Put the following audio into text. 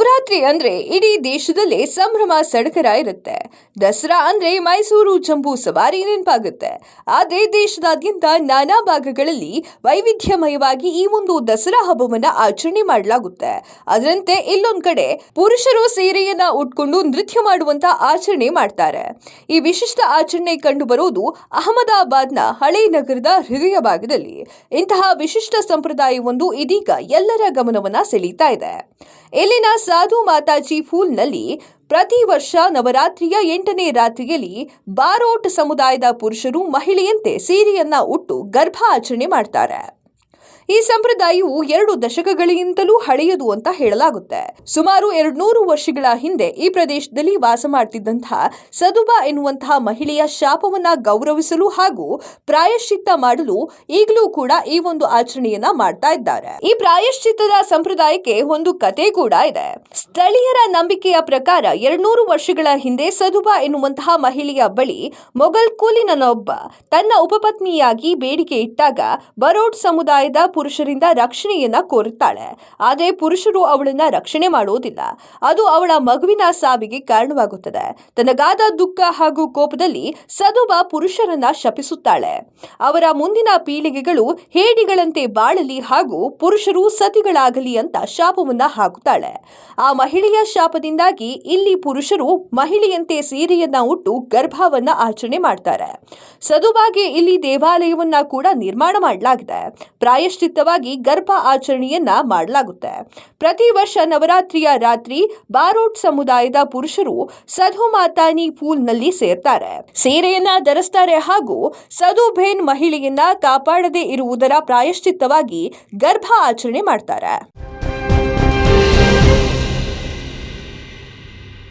ನವರಾತ್ರಿ ಅಂದ್ರೆ ಇಡೀ ದೇಶದಲ್ಲೇ ಸಂಭ್ರಮ ಸಡಗರ ಇರುತ್ತೆ. ದಸರಾ ಅಂದ್ರೆ ಮೈಸೂರು ಜಂಬೂ ಸವಾರಿ ನೆನಪಾಗುತ್ತೆ. ಆದ್ರೆ ದೇಶದಾದ್ಯಂತ ನಾನಾ ಭಾಗಗಳಲ್ಲಿ ವೈವಿಧ್ಯಮಯವಾಗಿ ಈ ಒಂದು ದಸರಾ ಹಬ್ಬವನ್ನ ಆಚರಣೆ ಮಾಡಲಾಗುತ್ತೆ. ಅದರಂತೆ ಇಲ್ಲೊಂದ್ ಕಡೆ ಪುರುಷರು ಸೀರೆಯನ್ನ ಉಟ್ಕೊಂಡು ನೃತ್ಯ ಮಾಡುವಂತ ಆಚರಣೆ ಮಾಡ್ತಾರೆ. ಈ ವಿಶಿಷ್ಟ ಆಚರಣೆ ಕಂಡು ಬರೋದು ಅಹಮದಾಬಾದ್ನ ಹಳೆ ನಗರದ ಹೃದಯ ಭಾಗದಲ್ಲಿ. ಇಂತಹ ವಿಶಿಷ್ಟ ಸಂಪ್ರದಾಯವೊಂದು ಇದೀಗ ಎಲ್ಲರ ಗಮನವನ್ನ ಸೆಳೀತಾ ಇದೆ. ಇಲ್ಲಿನ ಸಾಧು ಮಾತಾಜಿ ಫೂಲ್ನಲ್ಲಿ ಪ್ರತಿ ವರ್ಷ ನವರಾತ್ರಿಯ ಎಂಟನೇ ರಾತ್ರಿಯಲ್ಲಿ ಬಾರೋಟ್ ಸಮುದಾಯದ ಪುರುಷರು ಮಹಿಳೆಯಂತೆ ಸೀರೆಯನ್ನ ಉಟ್ಟು ಗರ್ಭ ಆಚರಣೆ ಮಾಡ್ತಾರೆ. ಈ ಸಂಪ್ರದಾಯವು ಎರಡು ದಶಕಗಳಿಗಿಂತಲೂ ಹಳೆಯದು ಅಂತ ಹೇಳಲಾಗುತ್ತೆ. ಸುಮಾರು ಎರಡ್ನೂರು ವರ್ಷಗಳ ಹಿಂದೆ ಈ ಪ್ರದೇಶದಲ್ಲಿ ವಾಸ ಮಾಡ್ತಿದ್ದಂತಹ ಸದುಬಾ ಎನ್ನುವಂತಹ ಮಹಿಳೆಯ ಶಾಪವನ್ನ ಗೌರವಿಸಲು ಹಾಗೂ ಪ್ರಾಯಶ್ಚಿತ್ತ ಮಾಡಲು ಈಗಲೂ ಕೂಡ ಈ ಒಂದು ಆಚರಣೆಯನ್ನ ಮಾಡ್ತಾ ಇದ್ದಾರೆ. ಈ ಪ್ರಾಯಶ್ಚಿತ್ತದ ಸಂಪ್ರದಾಯಕ್ಕೆ ಒಂದು ಕತೆ ಕೂಡ ಇದೆ. ಸ್ಥಳೀಯರ ನಂಬಿಕೆಯ ಪ್ರಕಾರ ಎರಡ್ನೂರು ವರ್ಷಗಳ ಹಿಂದೆ ಸದುಬಾ ಎನ್ನುವಂತಹ ಮಹಿಳೆಯ ಬಳಿ ಮೊಘಲ್ ಕೂಲಿನೊಬ್ಬ ತನ್ನ ಉಪಪತ್ನಿಯಾಗಿ ಬೇಡಿಕೆ ಇಟ್ಟಾಗ ಬರೋಡ್ ಸಮುದಾಯದ ಪುರುಷರಿಂದ ರಕ್ಷಣೆಯನ್ನ ಕೋರುತ್ತಾಳೆ. ಆದರೆ ಪುರುಷರು ಅವಳನ್ನ ರಕ್ಷಣೆ ಮಾಡುವುದಿಲ್ಲ ಅದು ಅವಳ ಮಗುವಿನ ಸಾವಿಗೆ ಕಾರಣವಾಗುತ್ತದೆ. ತನಗಾದ ದುಃಖ ಹಾಗೂ ಕೋಪದಲ್ಲಿ ಸದುಬ ಪುರುಷರನ್ನ ಶಪಿಸುತ್ತಾಳೆ. ಅವರ ಮುಂದಿನ ಪೀಳಿಗೆಗಳು ಹೇಡಿಗಳಂತೆ ಬಾಳಲಿ ಹಾಗೂ ಪುರುಷರು ಸತಿಗಳಾಗಲಿ ಅಂತ ಶಾಪವನ್ನ ಹಾಕುತ್ತಾಳೆ. ಆ ಮಹಿಳೆಯ ಶಾಪದಿಂದಾಗಿ ಇಲ್ಲಿ ಪುರುಷರು ಮಹಿಳೆಯಂತೆ ಸೀರೆಯನ್ನ ಉಟ್ಟು ಗರ್ಭವನ್ನ ಆಚರಣೆ ಮಾಡ್ತಾರೆ. ಸದುಬಾಗೆ ಇಲ್ಲಿ ದೇವಾಲಯವನ್ನ ಕೂಡ ನಿರ್ಮಾಣ ಮಾಡಲಾಗಿದೆ. ಪ್ರಾಯಶ್ಚಿತ್ತವಾಗಿ ಗರ್ಭ ಆಚರಣೆಯನ್ನ ಮಾಡಲಾಗುತ್ತೆ. ಪ್ರತಿ ವರ್ಷ ನವರಾತ್ರಿಯ ರಾತ್ರಿ ಬಾರೋಟ್ ಸಮುದಾಯದ ಪುರುಷರು ಸಧು ಮಾತಾನಿ ಪೂಲ್ನಲ್ಲಿ ಸೇರ್ತಾರೆ. ಸೀರೆಯನ್ನ ಧರಿಸ್ತಾರೆ ಹಾಗೂ ಸಧು ಭೇನ್ ಮಹಿಳೆಯನ್ನ ಕಾಪಾಡದೇ ಇರುವುದರ ಪ್ರಾಯಶ್ಚಿತ್ತವಾಗಿ ಗರ್ಭ ಆಚರಣೆ ಮಾಡ್ತಾರೆ.